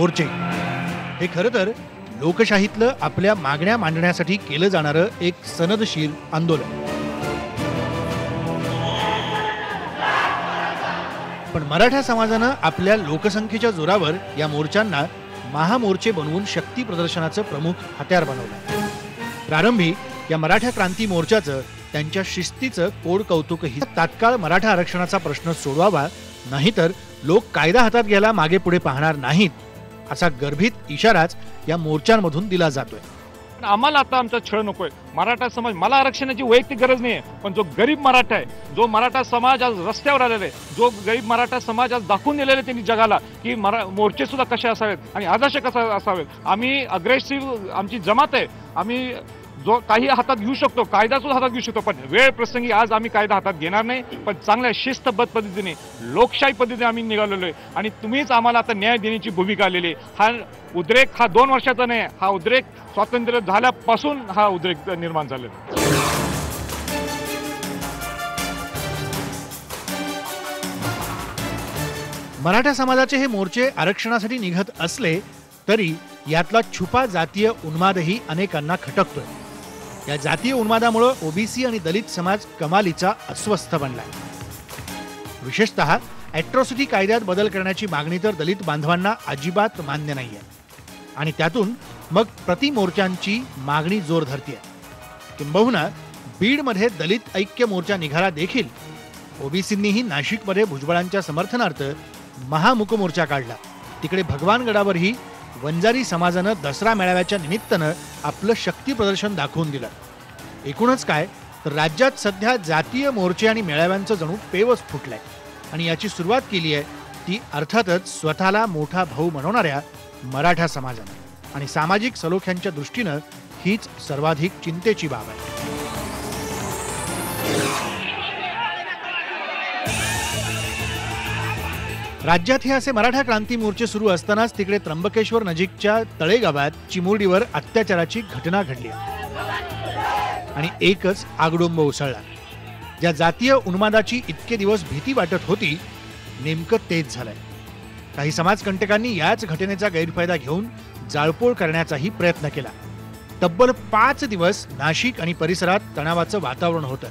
मोर्चे. हे खरं तर लोकशाहीतलं आपल्या मागण्या मांडण्यासाठी केलं जाणारं एक सनदशीर आंदोलन. पण मराठा समाजानं आपल्या लोकसंख्येच्या जोरावर या मोर्चांना महामोर्चे बनवून शक्ती प्रदर्शनाचं प्रमुख हत्यार बनवलं. प्रारंभी या मराठा क्रांती मोर्चाचं त्यांच्या शिस्तीचं कोड कौतुकही. तात्काळ मराठा आरक्षणाचा प्रश्न सोडवावा नाहीतर लोक कायदा हातात घ्यायला मागे पुढे पाहणार नाहीत असा गर्भित इशाराच या मोर्चांमधून दिला जातोय. पण आम्हाला आता आमचा छळ नकोय. मराठा समाज मला आरक्षणाची वैयक्तिक गरज नाही आहे पण जो गरीब मराठा आहे जो मराठा समाज आज रस्त्यावर आलेला आहे जो गरीब मराठा समाज आज दाखवून दिलेला आहे त्यांनी जगाला की मरा मोर्चे सुद्धा कसे असावेत आणि आदर्श कसा असावेत. आम्ही अग्रेसिव्ह आमची जमात आहे आम्ही जो काही हातात घेऊ शकतो कायदा सुद्धा हातात घेऊ शकतो पण वेळ प्रसंगी आज आम्ही कायदा हातात घेणार नाही पण चांगल्या शिस्तबद्ध पद्धतीने लोकशाही पद्धतीने आम्ही निघालेलो आहे. आणि तुम्हीच आम्हाला आता न्याय देण्याची भूमिका आलेली आहे. हा उद्रेक हा दोन वर्षाचा नाही हा उद्रेक स्वातंत्र्य झाल्यापासून हा उद्रेक निर्माण झालेला मराठा समाजाचे हे मोर्चे आरक्षणासाठी निघत असले तरी यातला छुपा जातीय उन्मादही अनेकांना खटकतोय. या जातीय उन्मादामुळं ओबीसी आणि दलित समाज कमालीचा अस्वस्थ बनला विशेषतः ॲट्रॉसिटी कायद्यात बदल करण्याची मागणी तर दलित बांधवांना अजिबात मान्य नाही आहे आणि त्यातून मग प्रतिमोर्चांची मागणी जोर धरते किंबहुना बीडमध्ये दलित ऐक्य मोर्चा निघाला देखील ओबीसींनीही नाशिकमध्ये भुजबळांच्या समर्थनार्थ महामुकमोर्चा काढला. तिकडे भगवानगडावरही वंजारी समाजानं दसरा मेळाव्याच्या निमित्तानं आपलं शक्ती प्रदर्शन दाखवून दिलं. एकूणच काय तर राज्यात सध्या जातीय मोर्चे आणि मेळाव्यांचं जणू पेवच फुटलंय. आणि याची सुरुवात केली आहे ती अर्थातच स्वतःला मोठा भाऊ म्हणवणाऱ्या मराठा समाजानं. आणि सामाजिक सलोख्यांच्या दृष्टीनं हीच सर्वाधिक चिंतेची बाब आहे. राज्यात हे असे मराठा क्रांती मोर्चे सुरू असतानाच तिकडे त्र्यंबकेश्वर नजीकच्या तळेगावात चिमुरडीवर अत्याचाराची घटना घडली. आणि एकच आगडोंब उसळला. ज्या जातीय उन्मादाची इतके दिवस भीती वाटत होती नेमकं तेच झालंय. काही समाजकंटकांनी याच घटनेचा गैरफायदा घेऊन जाळपोळ करण्याचाही प्रयत्न केला. तब्बल पाच दिवस नाशिक आणि परिसरात तणावाचं वातावरण होतं.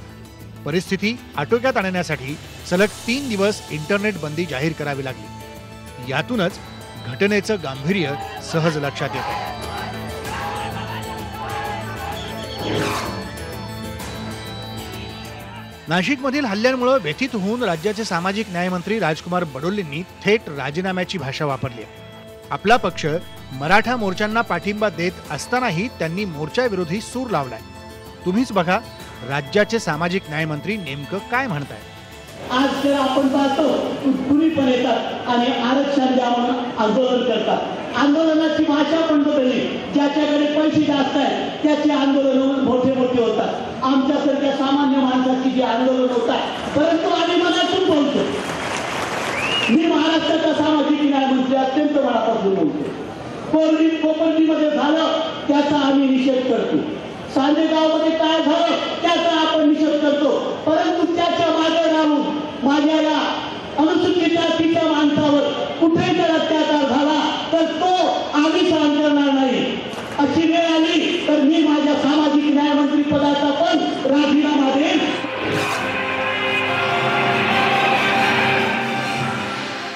परिस्थिती आटोक्यात आणण्यासाठी सलग तीन दिवस इंटरनेट बंदी जाहीर करावी लागली. यातूनच घटनेचं गांभीर्य सहज लक्षात येत. नाशिकमधील हल्ल्यांमुळे व्यथित होऊन राज्याचे सामाजिक न्यायमंत्री राजकुमार बडोलेंनी थेट राजीनाम्याची भाषा वापरली आहे. आपला पक्ष मराठा मोर्चांना पाठिंबा देत असतानाही त्यांनी मोर्चाविरोधी सूर लावलाय. तुम्हीच बघा राज्याचे सामाजिक न्यायमंत्री नेमकं काय म्हणताय आज जर आपण पाहतो कुणी पण येतात आणि आरक्षण द्या म्हणून आंदोलन करतात. आंदोलनाची भाषा पण बदलली. ज्याच्याकडे पैसे जास्त आहेत त्याचे आंदोलन मोठे मोठे होतात. आमच्यासारख्या सामान्य माणसाची जे आंदोलन होतात परंतु आम्ही मनातून बोलतो. मी महाराष्ट्राचा सामाजिक न्यायमंत्री अत्यंत मनापासून बोलतो. कोरडी कोकणजीमध्ये झालं त्याचा आम्ही निषेध करतो. सांदेगावमध्ये काय झालं त्याचा आपण निषेध करतो. परंतु त्याच्यामागे राहून माझ्याला अनुसूचित जातीच्या माणसावर कुठे जर अत्याचार झाला तर तो आम्ही सहन करणार नाही. अशी वेळ आली तर मी माझ्या सामाजिक न्यायमंत्री पदाचा पण राजीनामा देईन.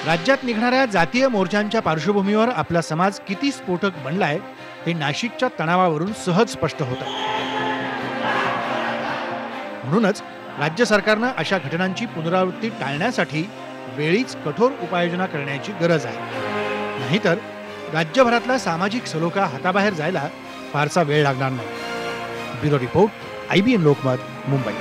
राज्यात निघणाऱ्या जातीय मोर्चांच्या पार्श्वभूमीवर आपला समाज किती स्फोटक बनलाय हे नाशिकच्या तणावावरून सहज स्पष्ट होतं म्हणूनच राज्य सरकारनं अशा घटनांची पुनरावृत्ती टाळण्यासाठी वेळीच कठोर उपाययोजना करण्याची गरज आहे. नाहीतर राज्यभरातला सामाजिक सलोखा हाताबाहेर जायला फारसा वेळ लागणार नाही. Bureau report IBN Lokmat Mumbai.